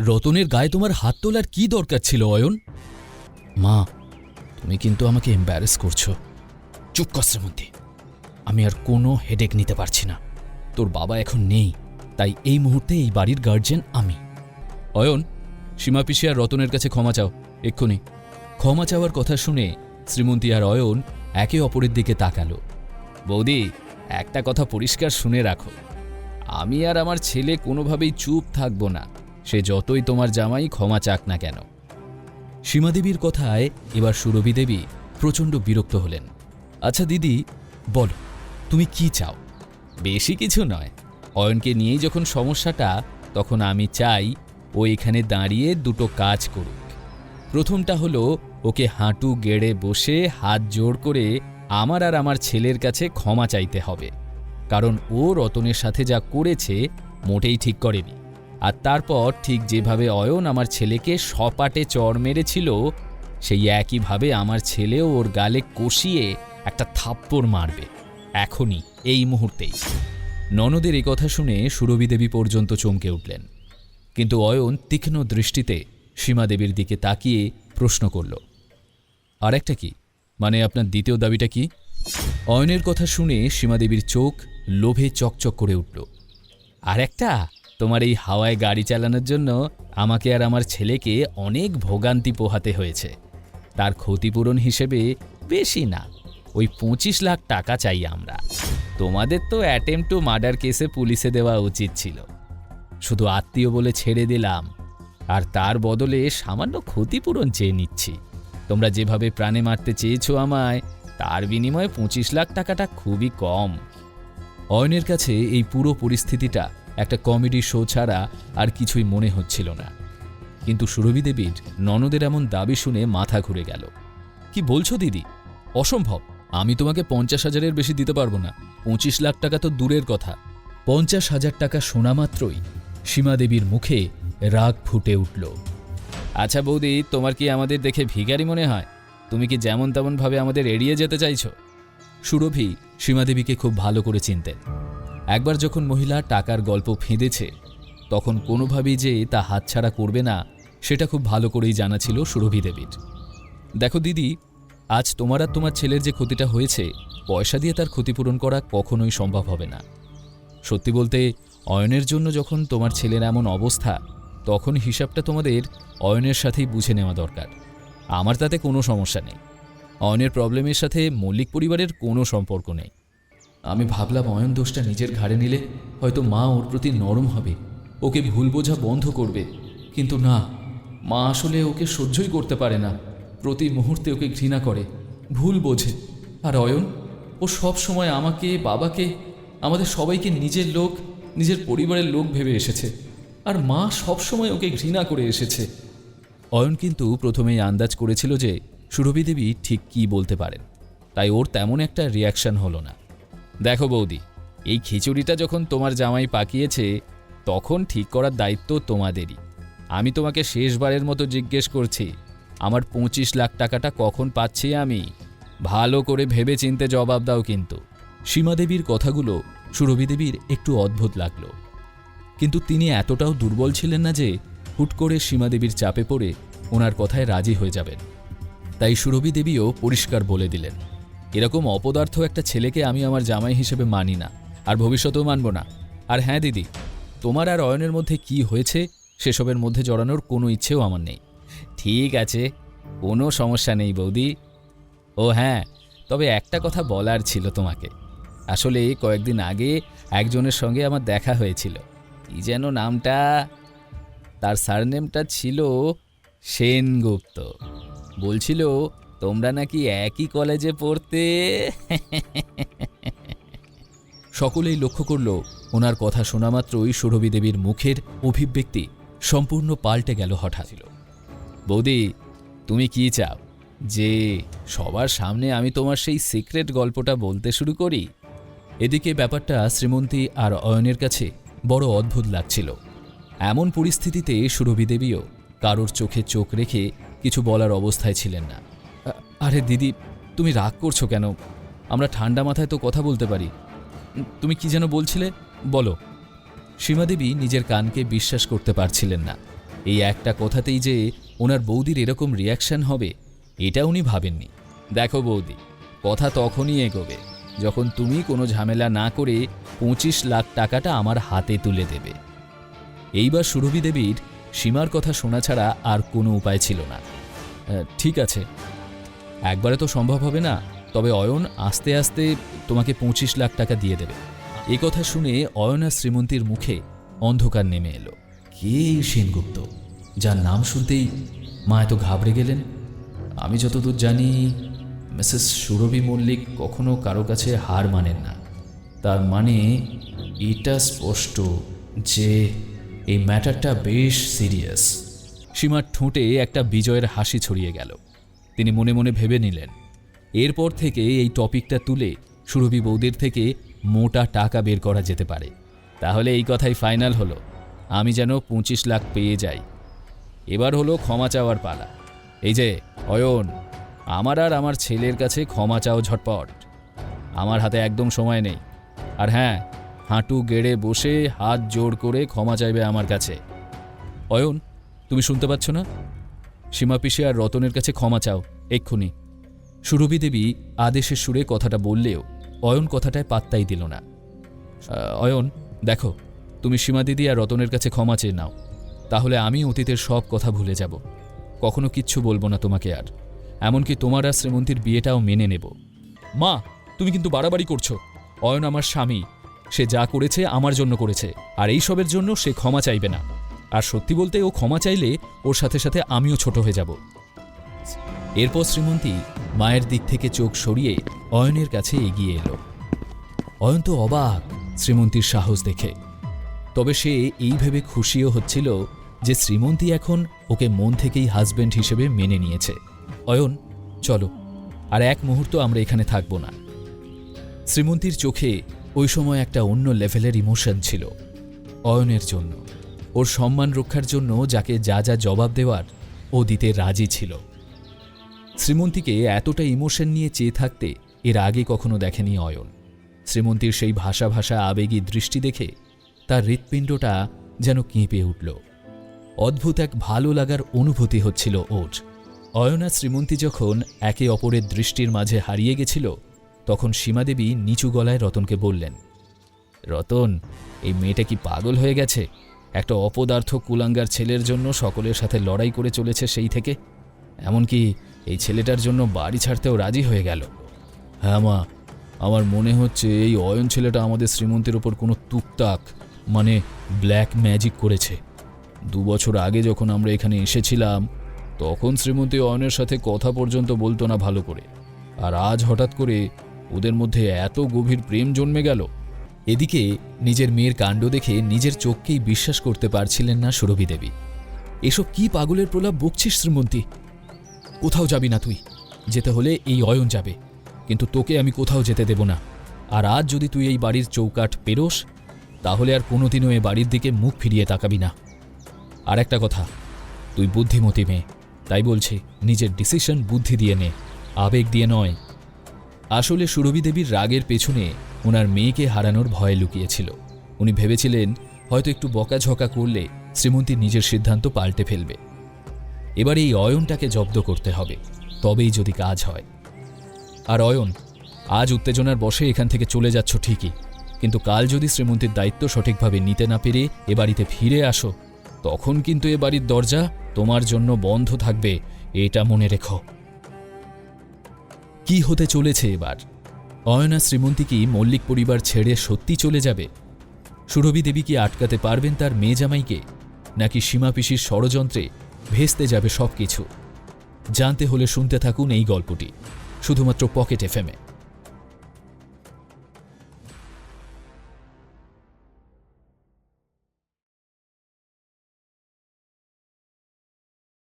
রতনের গায়ে তোমার হাত তোলার কি দরকার ছিল, অয়ন? মা, তুমি কিন্তু আমাকে এম্বারেস করছ। চুপ কর, শ্রীমন্তী। আমি আর কোনো হেডেক নিতে পারছি না। তোর বাবা এখন নেই, তাই এই মুহূর্তে এই বাড়ির গার্জেন আমি। অয়ন, সীমা পিসি আর রতনের কাছে ক্ষমা চাও, এক্ষুনি। ক্ষমা চাওয়ার কথা শুনে শ্রীমন্তী আর অয়ন একে অপরের দিকে তাকালো। বৌদি, একটা কথা পরিষ্কার শুনে রাখো। আমি আর আমার ছেলে কোনোভাবেই চুপ থাকব না। সে যতই তোমার জামাই ক্ষমা চাক না কেন। সীমাদেবীর কথায় এবার সুরভি দেবী প্রচণ্ড বিরক্ত হলেন। আচ্ছা দিদি, বলো, তুমি কি চাও? বেশি কিছু নয়। অয়নকে নিয়েই যখন সমস্যাটা, তখন আমি চাই ও এখানে দাঁড়িয়ে দুটো কাজ করুক। প্রথমটা হলো ওকে হাঁটু গেড়ে বসে হাত জোড় করে আমার আর আমার ছেলের কাছে ক্ষমা চাইতে হবে। কারণ ও রতনের সাথে যা করেছে, মোটেই ঠিক করেনি। আর তারপর ঠিক যেভাবে অয়ন আমার ছেলেকে সপাটে চড় মেরেছিল, সেই একইভাবে আমার ছেলেও ওর গালে কষিয়ে একটা থাপ্পড় মারবে, এখনই, এই মুহূর্তেই। ননদের এই কথা শুনে সুরভি দেবী পর্যন্ত চমকে উঠলেন। কিন্তু অয়ন তীক্ষ্ণ দৃষ্টিতে সীমাদেবীর দিকে তাকিয়ে প্রশ্ন করল, আর একটা কি? মানে আপনার দ্বিতীয় দাবিটা কি? অয়নের কথা শুনে সীমাদেবীর চোখ লোভে চকচক করে উঠল, আর একটা? তোমার এই হাওয়ায় গাড়ি চালানোর জন্য আমাকে আর আমার ছেলেকে অনেক ভোগান্তি পোহাতে হয়েছে। তার ক্ষতিপূরণ হিসেবে বেশি না, ওই পঁচিশ লাখ টাকা চাই আমরা। তোমাদের তো অ্যাটেম্প টু মার্ডার কেসে পুলিশে দেওয়া উচিত ছিল। শুধু আত্মীয় বলে ছেড়ে দিলাম, আর তার বদলে সামান্য ক্ষতিপূরণ চেয়ে নিচ্ছি। তোমরা যেভাবে প্রাণে মারতে চেয়েছো আমায়, তার বিনিময়ে পঁচিশ লাখ টাকাটা খুবই কম। অয়নের কাছে এই পুরো পরিস্থিতিটা একটা কমেডি শো ছাড়া আর কিছুই মনে হচ্ছিল না। কিন্তু সুরভি দেবীর ননদের এমন দাবি শুনে মাথা ঘুরে গেল। কি বলছো দিদি? অসম্ভব। আমি তোমাকে পঞ্চাশ হাজারের বেশি দিতে পারব না। পঁচিশ লাখ টাকা তো দূরের কথা। পঞ্চাশ হাজার টাকা শোনা মাত্রই সীমা দেবীর মুখে রাগ ফুটে উঠল। আচ্ছা বৌদি, তোমার কি আমাদের দেখে ভিখারি মনে হয়? তুমি কি যেমন তেমনভাবে আমাদের এড়িয়ে যেতে চাইছো? সুরভি সীমাদেবীকে খুব ভালো করে চিনতেন। একবার যখন মহিলা টাকার গল্প ফেঁদেছে, তখন কোনোভাবেই যে তা হাতছাড়া করবে না, সেটা খুব ভালো করেই জানা ছিল সুরভি দেবীর। দেখো দিদি, আজ তোমার আর তোমার ছেলের যে ক্ষতিটা হয়েছে, পয়সা দিয়ে তার ক্ষতিপূরণ করা কখনোই সম্ভব হবে না। সত্যি বলতে, অয়নের জন্য যখন তোমার ছেলের এমন অবস্থা, তখন হিসাবটা তোমাদের অয়নের সাথেই বুঝে নেওয়া দরকার। আমার তাতে কোনো সমস্যা নেই। অয়নের প্রবলেমের সাথে মল্লিক পরিবারের কোনো সম্পর্ক নেই। আমি ভাবলাম অয়ন দোষটা নিজের ঘাড়ে নিলে হয়তো মা ওর প্রতি নরম হবে, ওকে ভুল বোঝা বন্ধ করবে। কিন্তু না, মা আসলে ওকে সহ্যই করতে পারে না, প্রতি মুহূর্তে ওকে ঘৃণা করে, ভুল বোঝে। আর অয়ন, ও সব সময় আমাকে, বাবাকে, আমাদের সবাইকে নিজের লোক, নিজের পরিবারের লোক ভেবে এসেছে, আর মা সব সময় ওকে ঘৃণা করে এসেছে। অয়ন কিন্তু প্রথমেই আন্দাজ করেছিল যে সুরভি দেবী ঠিক কী বলতে পারেন, তাই ওর তেমন একটা রিয়াকশন হলো না। দেখো বৌদি, এই খিচুড়িটা যখন তোমার জামাই পাকিয়েছে, তখন ঠিক করার দায়িত্ব তোমাদেরই। আমি তোমাকে শেষবারের মতো জিজ্ঞেস করছি, আমার পঁচিশ লাখ টাকাটা কখন পাচ্ছি আমি? ভালো করে ভেবে চিনতে জবাব দাও কিন্তু। সীমাদেবীর কথাগুলো সুরভি দেবীর একটু অদ্ভুত লাগল। কিন্তু তিনি এতটাও দুর্বল ছিলেন না যে, হুট করে সীমাদেবীর চাপে পড়ে ওনার কথায় রাজি হয়ে যাবেন। তাই সুরভি দেবীও পরিষ্কার বলে দিলেন। এরকম অপদার্থ একটা ছেলেকে আমি আমার জামাই হিসেবে মানি না, আর ভবিষ্যতেও মানব না। আর হ্যাঁ দিদি, তোমার আর অয়নের মধ্যে কি হয়েছে সেসবের মধ্যে জড়ানোর কোনো ইচ্ছেও আমার নেই। ঠিক আছে, কোনো সমস্যা নেই বৌদি। ও হ্যাঁ তবে একটা কথা বলার ছিল তোমাকে। আসলে কয়েকদিন আগে একজনের সঙ্গে আমার দেখা হয়েছিল। কি যেন নামটা? তার সারনেমটা ছিল সেনগুপ্ত। বলছিল তোমরা নাকি একই কলেজে পড়তে? সকলেই লক্ষ্য করল ওনার কথা শোনা মাত্রই সুরভি দেবীর মুখের অভিব্যক্তি সম্পূর্ণ পাল্টে গেল হঠাৎ। বৌদি তুমি কি চাও? যে সবার সামনে আমি তোমার সেই সিক্রেট গল্পটা বলতে শুরু করি? এদিকে ব্যাপারটা শ্রীমন্তী আর অয়নের কাছে বড় অদ্ভুত লাগছিল। এমন পরিস্থিতিতে সুরভি দেবীও কারোর চোখে চোখ রেখে কিছু বলার অবস্থায় ছিলেন না। আরে দিদি, তুমি রাগ করছ কেন? আমরা ঠান্ডা মাথায় তো কথা বলতে পারি। তুমি কি যেন বলছিলে? বলো। সীমাদেবী নিজের কানকে বিশ্বাস করতে পারছিলেন না। এই একটা কথাতেই যে ওনার বৌদির এরকম রিয়াকশন হবে, এটা উনি ভাবেননি। দেখো বৌদি, কথা তখনই এগোবে, যখন তুমি কোনো ঝামেলা না করে পঁচিশ লাখ টাকাটা আমার হাতে তুলে দেবে। এইবার সুরভি দেবীর সীমার কথা শোনা ছাড়া আর কোনো উপায় ছিল না। ঠিক আছে। একবারে তো সম্ভব হবে না। তবে অয়ন আস্তে আস্তে তোমাকে পঁচিশ লাখ টাকা দিয়ে দেবে। এ কথা শুনে অয়ন আর শ্রীমন্তীর মুখে অন্ধকার নেমে এলো। কে এই সেনগুপ্ত? যার নাম শুনতেই মা এত ঘাবড়ে গেলেন। আমি যতদূর জানি মিসেস সুরভি মল্লিক কখনো কারও কাছে হার মানেন না। তার মানে এটা স্পষ্ট যে এই ম্যাটারটা বেশ সিরিয়াস। সীমার ঠোঁটে একটা বিজয়ের হাসি ছড়িয়ে গেল। তিনি মনে মনে ভেবে নিলেন। এরপর থেকে এই টপিকটা তুলে সুরভি বৌদির থেকে মোটা টাকা বের করা যেতে পারে। তাহলে এই কথাই ফাইনাল হলো। আমি যেন পঁচিশ লাখ পেয়ে যাই। এবার হলো ক্ষমা চাওয়ার পালা। এই যে, অয়ন, আমার আর আমার ছেলের কাছে ক্ষমা চাও ঝটপট। আমার হাতে একদম সময় নেই। আর হ্যাঁ হাঁটু গেড়ে বসে হাত জোর করে ক্ষমা চাইবে আমার কাছে। অয়ন, তুমি শুনতে পাচ্ছ না? সীমা পিসে আর রতনের কাছে ক্ষমা চাও, এক্ষুনি। সুরভি দেবী আদেশের সুরে কথাটা বললেও অয়ন কথাটায় পাত্তাই দিল না। অয়ন, দেখো, তুমি সীমা দিদি আর রতনের কাছে ক্ষমা চেয়ে নাও, তাহলে আমি অতীতের সব কথা ভুলে যাব। কখনো কিচ্ছু বলব না তোমাকে আর। এমনকি তোমার আর শ্রীমন্তীর বিয়েটাও মেনে নেব। মা, তুমি কিন্তু বাড়াবাড়ি করছ। অয়ন আমার স্বামী, সে যা করেছে আমার জন্য করেছে, আর এইসবের জন্য সে ক্ষমা চাইবে না। আর সত্যি বলতে ও ক্ষমা চাইলে ওর সাথে সাথে আমিও ছোট হয়ে যাব। এরপর শ্রীমন্তী মায়ের দিক থেকে চোখ সরিয়ে অয়নের কাছে এগিয়ে এলো। অয়ন তো অবাক শ্রীমন্তীর সাহস দেখে। তবে সে এই ভেবে খুশিও হচ্ছিল যে শ্রীমন্তী এখন ওকে মন থেকেই হাজবেন্ড হিসেবে মেনে নিয়েছে। অয়ন, চলো, আর এক মুহূর্ত আমরা এখানে থাকব না। শ্রীমন্তীর চোখে ওই সময় একটা অন্য লেভেলের ইমোশন ছিল অয়নের জন্য। ওর সম্মান রক্ষার জন্য যাকে যা যা জবাব দেওয়ার, ও দিতে রাজি ছিল। শ্রীমন্তীকে এতটা ইমোশন নিয়ে চেয়ে থাকতে এর আগে কখনো দেখেনি অয়ন। শ্রীমন্তীর সেই ভাষা ভাষা আবেগী দৃষ্টি দেখে তার হৃৎপিণ্ডটা যেন কেঁপে উঠল। অদ্ভুত এক ভালো লাগার অনুভূতি হচ্ছিল ওর। অয়না শ্রীমন্তী যখন একে অপরের দৃষ্টির মাঝে হারিয়ে গেছিল, তখন সীমাদেবী নিচু গলায় রতনকে বললেন, রতন, এই মেয়েটা কি পাগল হয়ে গেছে? একটা অপদার্থ কুলাঙ্গার ছেলের জন্য সকলের সাথে লড়াই করে চলেছে সেই থেকে। এমনকি এই ছেলেটার জন্য বাড়ি ছাড়তেও রাজি হয়ে গেল। হ্যাঁ মা, আমার মনে হচ্ছে এই অয়ন ছেলেটা আমাদের শ্রীমন্তের ওপর কোনো তুকতাক মানে ব্ল্যাক ম্যাজিক করেছে। দু বছর আগে যখন আমরা এখানে এসেছিলাম, তখন শ্রীমন্তী অয়নের সাথে কথা পর্যন্ত বলতো না ভালো করে। আর আজ হঠাৎ করে ওদের মধ্যে এত গভীর প্রেম জন্মে গেল। এদিকে নিজের মেয়ের কাণ্ড দেখে নিজের চোখকেই বিশ্বাস করতে পারছিলেন না সুরভি দেবী। এসব কি পাগলের প্রলাপ বকছিস শ্রীমন্তী? কোথাও যাবি না তুই। যেতে হলে এই অয়ন যাবে। কিন্তু তোকে আমি কোথাও যেতে দেব না। আর আজ যদি তুই এই বাড়ির চৌকাঠ পেরোস, তাহলে আর কোনোদিনও এ বাড়ির দিকে মুখ ফিরিয়ে তাকাবি না। আর একটা কথা, তুই বুদ্ধিমতী মেয়ে। তাই বলছি, নিজের ডিসিশন বুদ্ধি দিয়ে নে, আবেগ দিয়ে নয়। আসলে সুরভি দেবীর রাগের পেছনে ওনার মেয়েকে হারানোর ভয়ে লুকিয়েছিল। উনি ভেবেছিলেন, হয়তো একটু বকাঝকা করলে শ্রীমন্তী নিজের সিদ্ধান্ত পাল্টে ফেলবে। এবার এই অয়নটাকে জব্দ করতে হবে, তবেই যদি কাজ হয়। আর অয়ন, আজ উত্তেজনার বসে এখান থেকে চলে যাচ্ছ ঠিকই, কিন্তু কাল যদি শ্রীমন্তীর দায়িত্ব সঠিকভাবে নিতে না পেরে এ বাড়িতে ফিরে আসো, তখন কিন্তু এ বাড়ির দরজা তোমার জন্য বন্ধ থাকবে, এটা মনে রেখো। কি হতে চলেছে এবার? অয়না শ্রীমন্তী কি মল্লিক পরিবার ছেড়ে সত্যি চলে যাবে? সুরভি দেবী কি আটকাতে পারবেন তার মেয়ে জামাইকে? নাকি সীমা পিসির ষড়যন্ত্রে ভেস্তে যাবে সব কিছু জানতে হলে শুনতে থাকুন এই গল্পটি, শুধুমাত্র পকেট এফএমে